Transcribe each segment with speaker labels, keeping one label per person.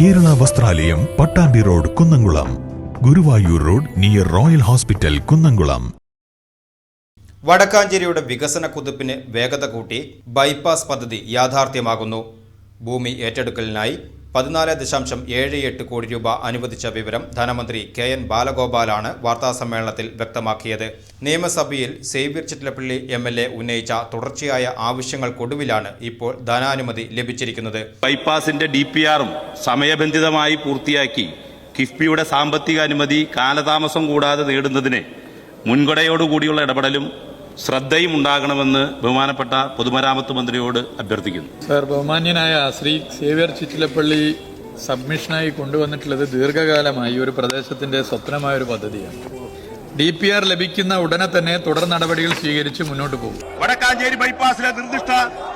Speaker 1: Kerala Vasthralayam Pattambi road Kunnamkulam. Guruvayur road near Royal Hospital Kunnamkulam.
Speaker 2: വടക്കാഞ്ചേരിയുടെ വികസന കുതിപ്പിന് വേഗത കൂട്ടി ബൈപ്പാസ് പദ്ധതി യാഥാർത്ഥ്യമാകുന്നു. ഭൂമി ഏറ്റെടുക്കലിനായി പതിനാല് ദശാംശം ഏഴ് എട്ട് കോടി രൂപ അനുവദിച്ച വിവരം ധനമന്ത്രി കെ എൻ ബാലഗോപാലാണ് വാർത്താസമ്മേളനത്തിൽ വ്യക്തമാക്കിയത്. നിയമസഭയിൽ Xavier Chittilappilly M L A ഉന്നയിച്ച തുടർച്ചയായ ആവശ്യങ്ങൾക്കൊടുവിലാണ് ഇപ്പോൾ ധനാനുമതി ലഭിച്ചിരിക്കുന്നത്.
Speaker 3: ബൈപ്പാസിന്റെ ഡി പി ആറും സമയബന്ധിതമായി പൂർത്തിയാക്കി കിഫ്ബിയുടെ സാമ്പത്തിക അനുമതി കാലതാമസം കൂടാതെ നേടുന്നതിന് മുൻകടയോടുകൂടിയുള്ള ഇടപെടലും ശ്രദ്ധയും ഉണ്ടാകണമെന്ന് ബഹുമാനപ്പെട്ട പൊതുമരാമത്ത് മന്ത്രിയോട് അഭ്യർത്ഥിക്കുന്നു.
Speaker 4: സർ ബഹുമാന്യനായ ശ്രീ സേവ്യർ ചിറ്റിലപ്പള്ളി സബ്മിഷനായി കൊണ്ടുവന്നിട്ടുള്ളത് ദീർഘകാലമായി ഒരു പ്രദേശത്തിന്റെ സ്വപ്നമായ ഒരു പദ്ധതിയാണ്. ഡി പി ആർ ലഭിക്കുന്ന ഉടനെ തന്നെ തുടർ നടപടികൾ സ്വീകരിച്ച് മുന്നോട്ട് പോകും.
Speaker 3: വടക്കാഞ്ചേരി ബൈപ്പാസിലെ നിർദ്ദിഷ്ട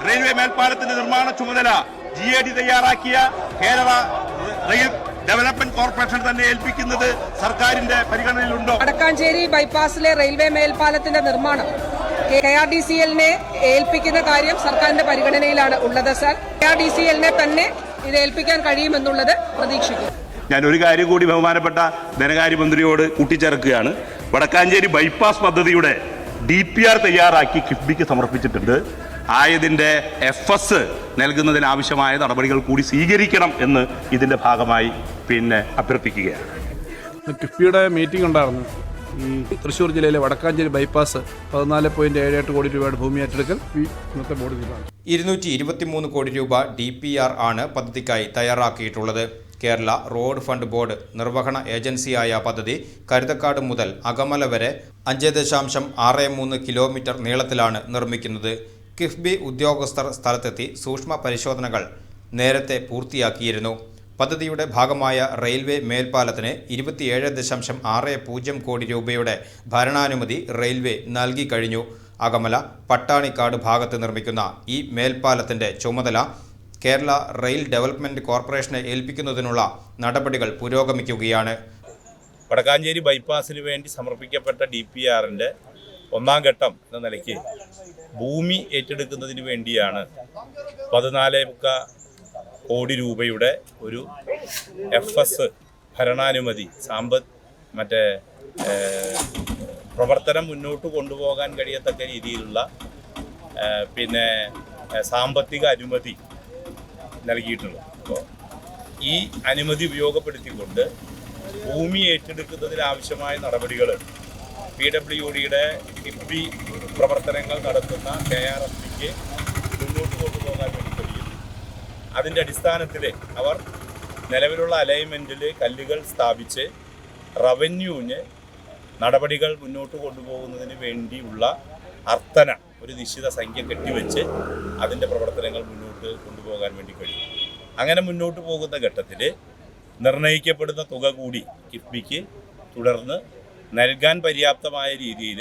Speaker 3: റെയിൽവേ മേൽപ്പാലത്തിന്റെ നിർമ്മാണ ചുമതല ജി എ ഡി തയ്യാറാക്കിയ കേരള റെയിൽ ഡെവലപ്മെന്റ് കോർപ്പറേഷൻ തന്നെ ഏൽപ്പിക്കുന്നത് സർക്കാരിന്റെ പരിഗണനയിലുണ്ടോ?
Speaker 5: വടക്കാഞ്ചേരി ബൈപ്പാസിലെ റെയിൽവേ മേൽപ്പാലത്തിന്റെ നിർമ്മാണം കെ ആർ ഡി സി എല്ലിനെ ഏൽപ്പിക്കുന്ന കാര്യം സർക്കാരിന്റെ പരിഗണനയിലാണ് ഉള്ളത് sir. K R D C എല്ലിനെ തന്നെ ഇത് ഏൽപ്പിക്കാൻ കഴിയുമെന്നുള്ളത് പ്രതീക്ഷിക്കുന്നു.
Speaker 3: ഞാൻ ഒരു കാര്യം കൂടി ബഹുമാനപ്പെട്ട ധനകാര്യമന്ത്രിയോട് കൂട്ടിച്ചേർക്കുകയാണ്. വടക്കാഞ്ചേരി ബൈപ്പാസ് പദ്ധതിയുടെ ഡി പി ആർ തയ്യാറാക്കി കിഫ്ബിക്ക് സമർപ്പിച്ചിട്ടുണ്ട്. ആയതിന്റെ എഫ് എസ് നൽകുന്നതിനാവശ്യമായ നടപടികൾ കൂടി സ്വീകരിക്കണം എന്ന് ഇതിന്റെ ഭാഗമായി പിന്നെ അഭ്യർത്ഥിക്കുകയാണ്.
Speaker 6: കിഫ്ബിയുടെ മീറ്റിംഗ് ഉണ്ടായിരുന്നു. ഈ തൃശ്ശൂർ ജില്ലയിലെ വടക്കാഞ്ചേരി ബൈപ്പാസ് പതിനാല് പോയിന്റ് ഏഴ് എട്ട് കോടി രൂപയുടെ ഭൂമി ഏറ്റെടുക്കൽ ഇന്നത്തെ ബോർഡ് തീരുമാനിച്ചു
Speaker 2: ഇരുന്നൂറ്റി ഇരുപത്തിമൂന്ന് കോടി രൂപ ഡി പി ആർ ആണ് പദ്ധതിക്കായി തയ്യാറാക്കിയിട്ടുള്ളത്. കേരള റോഡ് ഫണ്ട് ബോർഡ് നിർവഹണ ഏജൻസിയായ പദ്ധതി കരുതക്കാട് മുതൽ അകമല വരെ അഞ്ച് ദശാംശം ആറ് മൂന്ന് കിലോമീറ്റർ നീളത്തിലാണ് നിർമ്മിക്കുന്നത്. കിഫ്ബി ഉദ്യോഗസ്ഥർ സ്ഥലത്തെത്തി സൂക്ഷ്മ പരിശോധനകൾ നേരത്തെ പൂർത്തിയാക്കിയിരുന്നു. പദ്ധതിയുടെ ഭാഗമായ റെയിൽവേ മേൽപ്പാലത്തിന് ഇരുപത്തിയേഴ് ദശാംശം ആറ് പൂജ്യം കോടി രൂപയുടെ ഭരണാനുമതി റെയിൽവേ നൽകിക്കഴിഞ്ഞു അകമല പട്ടാണിക്കാട് ഭാഗത്ത് നിർമ്മിക്കുന്ന ഈ മേൽപ്പാലത്തിന്റെ ചുമതല കേരള റെയിൽ ഡെവലപ്മെന്റ് കോർപ്പറേഷനെ ഏൽപ്പിക്കുന്നതിനുള്ള നടപടികൾ പുരോഗമിക്കുകയാണ്.
Speaker 3: വടക്കാഞ്ചേരി ബൈപ്പാസിന് വേണ്ടി സമർപ്പിക്കപ്പെട്ട ഡി പി ആറിന്റെ ഒന്നാം ഘട്ടം എന്ന നിലയ്ക്ക് ഭൂമി ഏറ്റെടുക്കുന്നതിന് വേണ്ടിയാണ് പതിനാലേ മുക്ക കോടി രൂപയുടെ ഒരു എഫ് എസ് ഭരണാനുമതി സാമ്പ മറ്റേ പ്രവർത്തനം മുന്നോട്ട് കൊണ്ടുപോകാൻ കഴിയത്തക്ക രീതിയിലുള്ള പിന്നെ സാമ്പത്തിക അനുമതി നൽകിയിട്ടുള്ളത് അപ്പോൾ ഈ അനുമതി ഉപയോഗപ്പെടുത്തിക്കൊണ്ട് ഭൂമി ഏറ്റെടുക്കുന്നതിനാവശ്യമായ നടപടികൾ പി ഡബ്ല്യു ഡിയുടെ കിഫ്ബി പ്രവർത്തനങ്ങൾ നടത്തുന്ന കെ ആർ എഫ് പിക്ക് മുന്നോട്ട് കൊണ്ടുപോകാൻ വേണ്ടി കഴിയും അതിന്റെ അടിസ്ഥാനത്തിൽ അവർ നിലവിലുള്ള അലൈൻമെന്റിൽ കല്ലുകൾ സ്ഥാപിച്ച് റവന്യൂവിന് നടപടികൾ മുന്നോട്ട് കൊണ്ടുപോകുന്നതിന് വേണ്ടിയുള്ള അർത്ഥന ഒരു നിശ്ചിത സംഖ്യ കെട്ടിവെച്ച് അതിന്റെ പ്രവർത്തനങ്ങൾ മുന്നോട്ട് കൊണ്ടുപോകാൻ വേണ്ടി കഴിയും. അങ്ങനെ മുന്നോട്ട് പോകുന്ന ഘട്ടത്തിൽ നിർണയിക്കപ്പെടുന്ന തുക കൂടി കിഫ്ബിക്ക് തുടർന്ന് നൽകാൻ പര്യാപ്തമായ രീതിയിൽ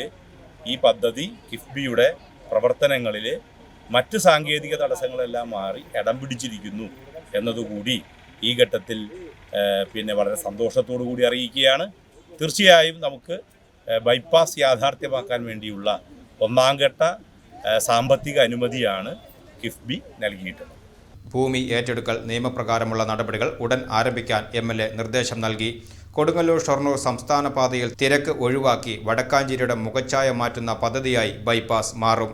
Speaker 3: ഈ പദ്ധതി കിഫ്ബിയുടെ പ്രവർത്തനങ്ങളിൽ മറ്റ് സാങ്കേതിക തടസ്സങ്ങളെല്ലാം മാറി ഇടം പിടിച്ചിരിക്കുന്നു എന്നതുകൂടി ഈ ഘട്ടത്തിൽ പിന്നെ വളരെ സന്തോഷത്തോടു കൂടി അറിയിക്കുകയാണ്. തീർച്ചയായും നമുക്ക് ബൈപ്പാസ് യാഥാർത്ഥ്യമാക്കാൻ വേണ്ടിയുള്ള ഒന്നാം ഘട്ട സാമ്പത്തിക അനുമതിയാണ് കിഫ്ബി നൽകിയിട്ടുള്ളത്.
Speaker 2: ഭൂമി ഏറ്റെടുക്കൽ നിയമപ്രകാരമുള്ള നടപടികൾ ഉടൻ ആരംഭിക്കാൻ എ നിർദ്ദേശം നൽകി. കൊടുങ്ങല്ലൂർ ഷൊർണൂർ സംസ്ഥാന പാതയിൽ തിരക്ക് ഒഴിവാക്കി വടക്കാഞ്ചേരിയുടെ മുഖച്ഛായ മാറ്റുന്ന പദ്ധതിയായി ബൈപ്പാസ് മാറും.